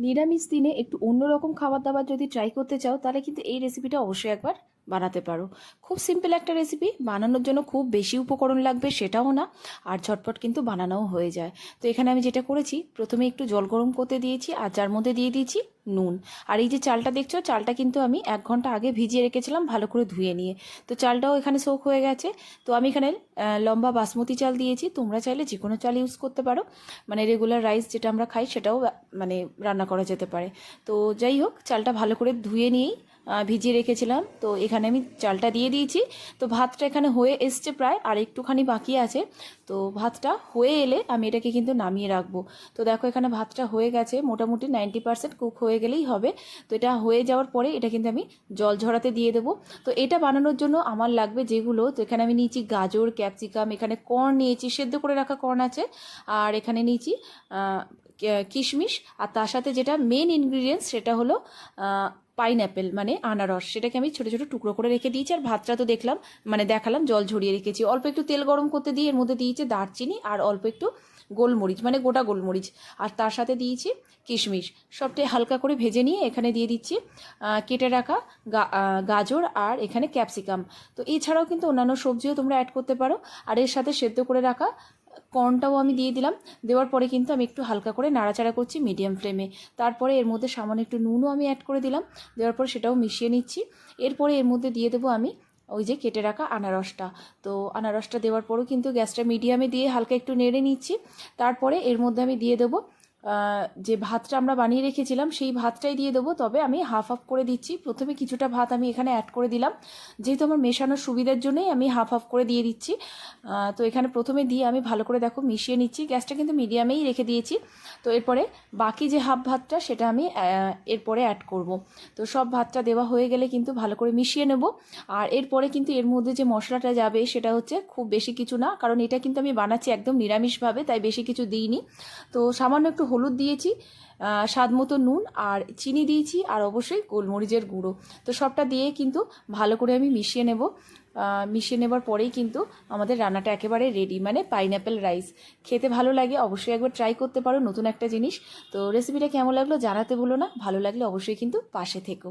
নিরামিষ দিনে একটু অন্যরকম খাবার দাবার যদি ট্রাই করতে চাও, তাহলে কিন্তু এই রেসিপিটা অবশ্যই একবার বানাতে পারো। খুব সিম্পল একটা রেসিপি বানানোর জন্য খুব বেশি উপকরণ লাগবে সেটাও না, আর ঝটপট কিন্তু বানানোও হয়ে যায়। তো এখানে আমি যেটা করেছি, প্রথমে একটু জল গরম করতে দিয়েছি, আর যার মধ্যে দিয়ে দিয়েছি নুন। আর এই যে চালটা দেখছ, চালটা কিন্তু আমি এক ঘণ্টা আগে ভিজিয়ে রেখেছিলাম ভালো করে ধুয়ে নিয়ে। তো চালটাও এখানে সোক হয়ে গেছে। তো আমি এখানে লম্বা বাসমতি চাল দিয়েছি, তোমরা চাইলে যে কোনো চাল ইউজ করতে পারো। মানে রেগুলার রাইস যেটা আমরা খাই, সেটাও মানে রান্না করা যেতে পারে। তো যাই হোক, চালটা ভালো করে ধুয়ে নিয়েই ভিজিয়ে রেখেছিলাম। তো এখানে আমি চালটা দিয়ে দিয়েছি। তো ভাতটা এখানে হয়ে এসছে প্রায় আর একটুখানি বাকি আছে। তো ভাতটা হয়ে এলে আমি এটাকে কিন্তু নামিয়ে রাখব। তো দেখো এখানে ভাতটা হয়ে গেছে। মোটামুটি নাইনটি পার্সেন্ট কুক হয়ে গেলেই হবে। তো এটা হয়ে যাওয়ার পরে এটা কিন্তু আমি জল ঝরাতে দিয়ে দেবো। তো এটা বানানোর জন্য আমার লাগবে যেগুলো। তো এখানে আমি নিয়েছি গাজর, ক্যাপসিকাম, এখানে কর্ন নিয়েছি। সেদ্ধ করে রাখা কর্ন আছে। আর এখানে নিয়েছি কিশমিশ, আর তার সাথে যেটা মেন ইনগ্রিডিয়েন্টস সেটা হলো পাইনঅ্যাপেল মানে আনারস। সেটাকে আমি ছোটো ছোটো টুকরো করে রেখে দিয়েছি, আর ভাতটা তো দেখলাম মানে দেখালাম, জল ঝরিয়ে রেখেছি। অল্প একটু তেল গরম করতে দিয়ে এর মধ্যে দিয়েছি দারচিনি, আর অল্প একটু গোলমরিচ মানে গোটা গোলমরিচ। আর তার সাথে দিয়েছি কিশমিশ। সবটাই হালকা করে ভেজে নিয়ে এখানে দিয়ে দিচ্ছি কেটে রাখা গাজর আর এখানে ক্যাপসিকাম। তো এছাড়াও কিন্তু অন্যান্য সবজিও তোমরা অ্যাড করতে পারো, আর এর সাথে সেদ্ধ করে রাখা কর্নটাও আমি দিয়ে দিলাম। দেওয়ার পরে কিন্তু আমি একটু হালকা করে নাড়াচাড়া করছি মিডিয়াম ফ্লেমে তারপরে এর মধ্যে সামান্য একটু নুনও আমি অ্যাড করে দিলাম। দেওয়ার পরে সেটাও মিশিয়ে নিচ্ছি। এরপরে এর মধ্যে দিয়ে দেবো আমি ওই যে কেটে রাখা আনারসটা। তো আনারসটা দেওয়ার পরও কিন্তু গ্যাসটা মিডিয়ামে দিয়ে হালকা একটু নেড়ে নিচ্ছি। তারপরে এর মধ্যে আমি দিয়ে দেবো যে ভাতটা আমরা বানিয়ে রেখেছিলাম, সেই ভাতটাই দিয়ে দেবো। তবে আমি হাফ হাফ করে দিচ্ছি। প্রথমে কিছুটা ভাত আমি এখানে অ্যাড করে দিলাম। যেহেতু আমার মেশানোর সুবিধার জন্যই আমি হাফ হাফ করে দিয়ে দিচ্ছি। তো এখানে প্রথমে দিয়ে আমি ভালো করে দেখো মিশিয়ে নিচ্ছি। গ্যাসটা কিন্তু মিডিয়ামেই রেখে দিয়েছি। তো এরপরে বাকি যে হাফ ভাতটা, সেটা আমি এরপরে অ্যাড করব। তো সব ভাতটা দেওয়া হয়ে গেলে কিন্তু ভালো করে মিশিয়ে নেব। আর এরপরে কিন্তু এর মধ্যে যে মশলাটা যাবে, সেটা হচ্ছে খুব বেশি কিছু না। কারণ এটা কিন্তু আমি বানাচ্ছি একদম নিরামিষভাবে, তাই বেশি কিছু দিইনি। তো সামান্য একটু হলুদ দিয়েছি স্বাদ মতো নুন আর চিনি দিয়েছি আর অবশ্যই গোলমরিচের গুঁড়ো। তো সবটা দিয়ে কিন্তু ভালো করে আমি মিশিয়ে নেব। মিশিয়ে নেবার পরেই কিন্তু আমাদের রান্নাটা একেবারে রেডি মানে পাইনঅ্যাপেল রাইস খেতে ভালো লাগে, অবশ্যই একবার ট্রাই করতে পারো নতুন একটা জিনিস। তো রেসিপিটা কেমন লাগল জানাতে বলো না, ভালো লাগলে অবশ্যই কিন্তু পাশে থেকো।